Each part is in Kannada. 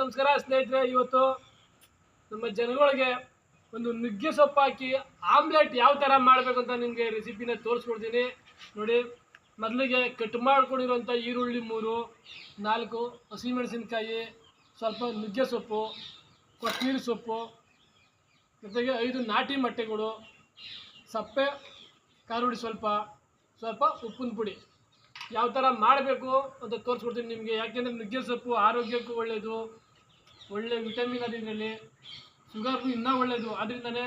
ನಮಸ್ಕಾರ. ಸ್ನೇಹಿತರೆ, ಇವತ್ತು ನಮ್ಮ ಜನಗಳಿಗೆ ಒಂದು ನುಗ್ಗೆ ಸೊಪ್ಪು ಹಾಕಿ ಆಮ್ಲೆಟ್ ಯಾವ ಥರ ಮಾಡಬೇಕು ಅಂತ ನಿಮಗೆ ರೆಸಿಪಿನ ತೋರಿಸ್ಕೊಡ್ತೀನಿ. ನೋಡಿ, ಮೊದಲಿಗೆ ಕಟ್ ಮಾಡ್ಕೊಂಡಿರುವಂಥ ಈರುಳ್ಳಿ ಮೂರು, ನಾಲ್ಕು ಹಸಿಮೆಣಸಿನ್ಕಾಯಿ, ಸ್ವಲ್ಪ ನುಗ್ಗೆ ಸೊಪ್ಪು, ಕೊತ್ತಂಬರಿ ಸೊಪ್ಪು, ಜೊತೆಗೆ ಐದು ನಾಟಿ ಮೊಟ್ಟೆಗಳು, ಸಪ್ಪೆ ಖಾರುಡಿ ಸ್ವಲ್ಪ ಸ್ವಲ್ಪ ಉಪ್ಪಿನ ಪುಡಿ. ಯಾವ ಥರ ಮಾಡಬೇಕು ಅಂತ ತೋರಿಸ್ಕೊಡ್ತೀನಿ ನಿಮಗೆ. ಯಾಕೆಂದರೆ ನುಗ್ಗೆ ಸೊಪ್ಪು ಆರೋಗ್ಯಕ್ಕೂ ಒಳ್ಳೆಯದು ಒಳ್ಳೆ ವಿಟಮಿನ್ ಅದರಲ್ಲಿ ಇದರಲ್ಲಿ ಶುಗರ್ಗೂ ಇನ್ನೂ ಒಳ್ಳೆಯದು ಅದರಿಂದನೇ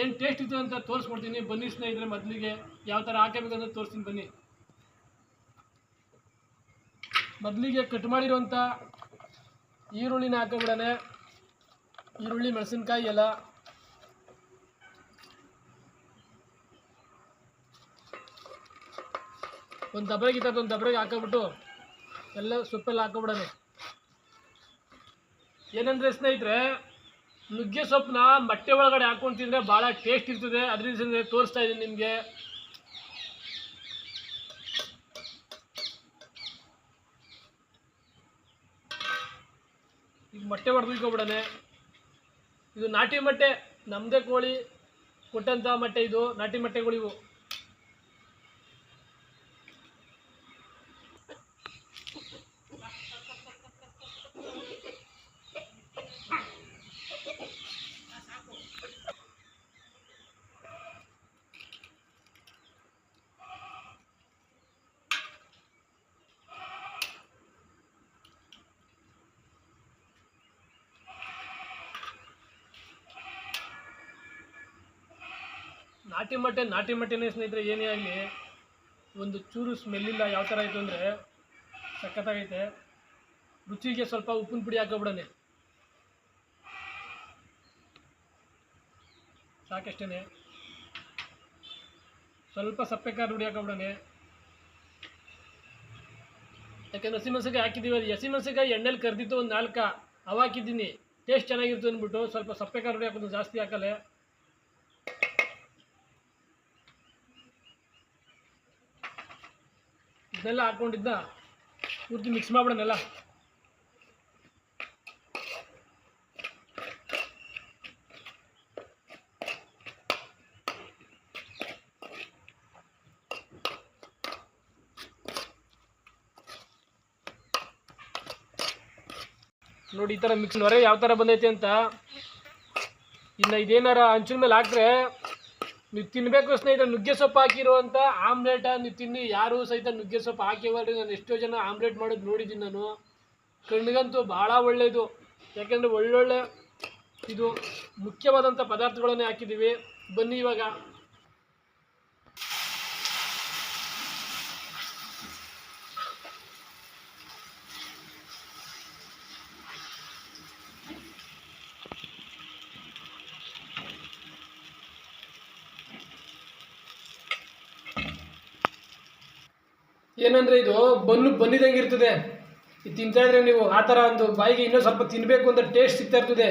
ಏನು ಟೇಸ್ಟ್ ಇತ್ತು ಅಂತ ತೋರಿಸ್ಕೊಡ್ತೀನಿ. ಬನ್ನಿ ಸ್ನೇಹಿತರೆ ಮೊದಲಿಗೆ ಯಾವ ಥರ ಹಾಕಬೇಕು ಅಂತ ತೋರಿಸ್ತೀನಿ ಬನ್ನಿ. ಮೊದಲಿಗೆ ಕಟ್ ಮಾಡಿರುವಂಥ ಈರುಳ್ಳಿನ ಹಾಕೋಬಿಡನೆ ಈರುಳ್ಳಿ, ಮೆಣಸಿನ್ಕಾಯಿ ಎಲ್ಲ. ಒಂದು ದಬ್ರೆಗೆ ಇತ್ತು ಒಂದು ದಬ್ರೆಗೆ ಹಾಕೋಬಿಟ್ಟು ಎಲ್ಲ ಸೊಪ್ಪೆಲ್ಲ ಹಾಕೋಬಿಡೋಣ. ಏನಂದರೆ ಸ್ನೇಹಿತರೆ, ನುಗ್ಗೆ ಸೊಪ್ಪನ್ನ ಮೊಟ್ಟೆ ಒಳಗಡೆ ಹಾಕೊಂಡು ತಿಂದರೆ ಭಾಳ ಟೇಸ್ಟ್ ಇರ್ತದೆ. ಅದರಿಂದ ತೋರಿಸ್ತಾ ಇದ್ದೀನಿ ನಿಮಗೆ. ಈಗ ಮೊಟ್ಟೆ ಹೊಡೆದಿಟ್ಕೊಬಿಡೋಣ ಇದು ನಾಟಿ ಮೊಟ್ಟೆ ನಮ್ಮದೇ ಕೋಳಿ ಕೊಟ್ಟಂಥ ಮೊಟ್ಟೆ ಇದು, ನಾಟಿ ಮೊಟ್ಟೆಗಳಿವು. ನಾಟಿ ಮಟ್ಟೆ, ನಾಟಿ ಮಟ್ಟೆನೇ ಸ್ನೇಹಿತರೆ, ಏನೇ ಆಗಲಿ, ಒಂದು ಚೂರು ಸ್ಮೆಲ್ ಇಲ್ಲ ಯಾವ ಥರ ಆಯಿತು ಅಂದರೆ ಸಖತ್ತಾಗೈತೆ. ರುಚಿಗೆ ಸ್ವಲ್ಪ ಉಪ್ಪಿನ ಪುಡಿ ಹಾಕೋಬಿಡನೆ ಸಾಕಷ್ಟೇ ಸ್ವಲ್ಪ ಸಪ್ಪೆ ಖಾರ ರುಡಿ ಹಾಕೋಬಿಡನೆ ಯಾಕೆಂದ್ರೆ ಹಸಿಮೆಣಸಿಕಾಯಿ ಹಾಕಿದ್ದೀವಿ ಅದು ಹಸಿಮೆಣಸಿಕಾಯಿ ಎಣ್ಣೆಲಿ ಕರೆದಿತ್ತು ಒಂದು ನಾಲ್ಕು ಅವು ಹಾಕಿದ್ದೀನಿ. ಟೇಸ್ಟ್ ಚೆನ್ನಾಗಿರುತ್ತೆ ಅಂದ್ಬಿಟ್ಟು ಸ್ವಲ್ಪ ಸಪ್ಪೆ ಖಾರ ಹುಡಿ ಹಾಕೋದು ಜಾಸ್ತಿ ಹಾಕಲೆ ಇದನ್ನೆಲ್ಲ ಹಾಕ್ಕೊಂಡಿದ್ದ ಪೂರ್ತಿ ಮಿಕ್ಸ್ ಮಾಡ್ಬಿಡೋಣೆಲ್ಲ ನೋಡಿ ಈ ಥರ ಮಿಕ್ಸ್ ನೊರೆ ಯಾವ ಥರ ಬಂದೈತೆ ಅಂತ. ಇನ್ನು ಇದೇನಾರ ಹಂಚಿನ ಮೇಲೆ ಹಾಕ್ರೆ ನೀವು ತಿನ್ನಬೇಕು ಸ್ನೇಹಿತರೆ, ನುಗ್ಗೆ ಸೊಪ್ಪು ಹಾಕಿರುವಂಥ ಆಮ್ಲೆಟ ನೀವು ತಿನ್ನಿ, ಯಾರೂ ಸಹಿತ ನುಗ್ಗೆ ಸೊಪ್ಪು ಹಾಕಿವಲ್ರಿ, ನಾನು ಎಷ್ಟೋ ಜನ ಆಮ್ಲೆಟ್ ಮಾಡೋದು ನೋಡಿದ್ದೀನಿ ನಾನು. ಕಣ್ಣಿಗಂತೂ ಭಾಳ ಒಳ್ಳೆಯದು ಯಾಕೆಂದರೆ ಒಳ್ಳೊಳ್ಳೆ ಇದು ಮುಖ್ಯವಾದಂಥ ಪದಾರ್ಥಗಳನ್ನೇ ಹಾಕಿದ್ದೀವಿ ಬನ್ನಿ ಇವಾಗ. ಏನಂದ್ರೆ ಇದು ಬನ್ನು ಬಂದಿದಂಗೆ ಇರ್ತದೆ. ಇದು ತಿಂತಾ ಇದ್ರೆ ನೀವು ಆ ಥರ ಒಂದು ಬಾಯಿಗೆ ಇನ್ನೂ ಸ್ವಲ್ಪ ತಿನ್ನಬೇಕು ಅಂತ ಟೇಸ್ಟ್ ಸಿಗ್ತಾ ಇರ್ತದೆ.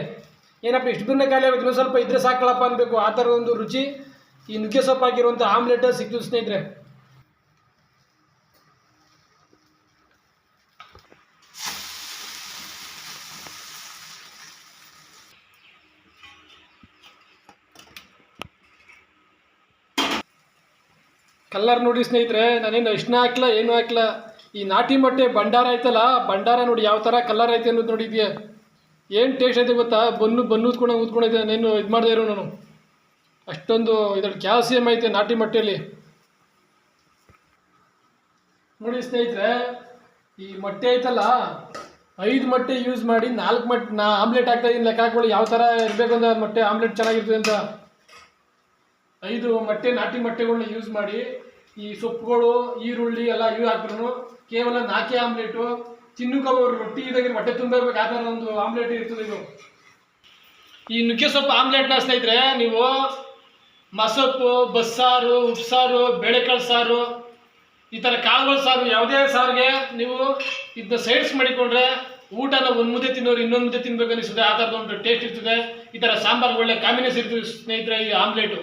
ಏನಪ್ಪ, ಇಷ್ಟು ದಿನ ಖಾಲಿ ಇನ್ನೂ ಸ್ವಲ್ಪ ಇದ್ರೆ ಸಾಕಳಪ್ಪ ಅನ್ಬೇಕು. ಆ ಥರ ಒಂದು ರುಚಿ ಈ ನುಗ್ಗೆ ಸೊಪ್ಪಾಗಿರುವಂಥ ಆಮ್ಲೆಟ್ ಸಿಕ್ತು ಸ್ನೇಹಿತರೆ. ಕಲ್ಲರ್ ನೋಡಿ ಸ್ನೇಹಿತರೆ, ನಾನೇನು ಅರಿಶಿನ ಹಾಕ್ಲ, ಏನು ಹಾಕ್ಲ? ಈ ನಾಟಿ ಮೊಟ್ಟೆ ಭಂಡಾರ ಐತಲ್ಲ ಭಂಡಾರ ನೋಡಿ ಯಾವ ಥರ ಕಲ್ಲರ್ ಐತೆ ಅನ್ನೋದು ನೋಡಿದ್ಯಾ? ಏನು ಟೇಸ್ಟ್ ಐತೆ ಗೊತ್ತಾ? ಬನ್ನು ಬನ್ನು ಊದ್ಕೊಂಡು ಊದ್ಕೊಂಡೈತೆ ನಾನೇನು ಇದು ಮಾಡಿದೆ ಇರೋ ನಾನು. ಅಷ್ಟೊಂದು ಇದ್ರಲ್ಲಿ ಕ್ಯಾಲ್ಸಿಯಂ ಐತೆ ನಾಟಿ ಮೊಟ್ಟೆಯಲ್ಲಿ. ನೋಡಿ ಸ್ನೇಹಿತರೆ, ಈ ಮೊಟ್ಟೆ ಐತಲ್ಲ, ಐದು ಮೊಟ್ಟೆ ಯೂಸ್ ಮಾಡಿ ನಾಲ್ಕು ಮೊಟ್ಟೆ ನಾ ಆಮ್ಲೆಟ್ ಹಾಕ್ತಾ ಇದ್ದೀನಿ ಲೆಕ್ಕ ಹಾಕೊಳ್ಳಿ ಯಾವ ಥರ ಇರಬೇಕು ಅಂತ ಮೊಟ್ಟೆ ಆಮ್ಲೆಟ್ ಚೆನ್ನಾಗಿರ್ತದೆ ಅಂತ. ಐದು ಮೊಟ್ಟೆ ನಾಟಿ ಮೊಟ್ಟೆಗಳನ್ನ ಯೂಸ್ ಮಾಡಿ ಈ ಸೊಪ್ಪುಗಳು, ಈರುಳ್ಳಿ ಎಲ್ಲ ಇವು ಹಾಕಿದ್ರು ಕೇವಲ ನಾಲ್ಕೇ ಆಮ್ಲೆಟು ತಿನ್ನಕ್ಕೆ ಅವರು ರೊಟ್ಟಿ ಇದಾಗಿ ಹೊಟ್ಟೆ ತುಂಬಬೇಕು, ಆ ಥರ ಒಂದು ಆಮ್ಲೆಟ್ ಇರ್ತದೆ ಇದು. ಈ ನುಗ್ಗೆ ಸೊಪ್ಪು ಆಮ್ಲೆಟ್ನ ಸ್ನೇಹಿತರೆ, ನೀವು ಮಸೊಪ್ಪು, ಬಸ್ಸಾರು, ಉಪ್ಸಾರು, ಬೇಳೆಕಾಳು ಸಾರು, ಈ ಥರ ಕಾಳುಗಳ ಸಾರು, ಯಾವುದೇ ಸಾರಿಗೆ ನೀವು ಇದನ್ನ ಸೈಡ್ಸ್ ಮಾಡಿಕೊಂಡ್ರೆ ಊಟನ ಒಂದು ಮುದ್ದೆ ತಿನ್ನೋರು ಇನ್ನೊಂದು ಮುದ್ದೆ ತಿನ್ಬೇಕು ಅನಿಸ್ತದೆ ಆ ಥರದ ಒಂದು ಟೇಸ್ಟ್ ಇರ್ತದೆ. ಈ ಥರ ಸಾಂಬಾರು ಒಳ್ಳೆ ಕಾಂಬಿನೇಷನ್ ಇರ್ತದೆ ಸ್ನೇಹಿತರೆ, ಈ ಆಮ್ಲೆಟು.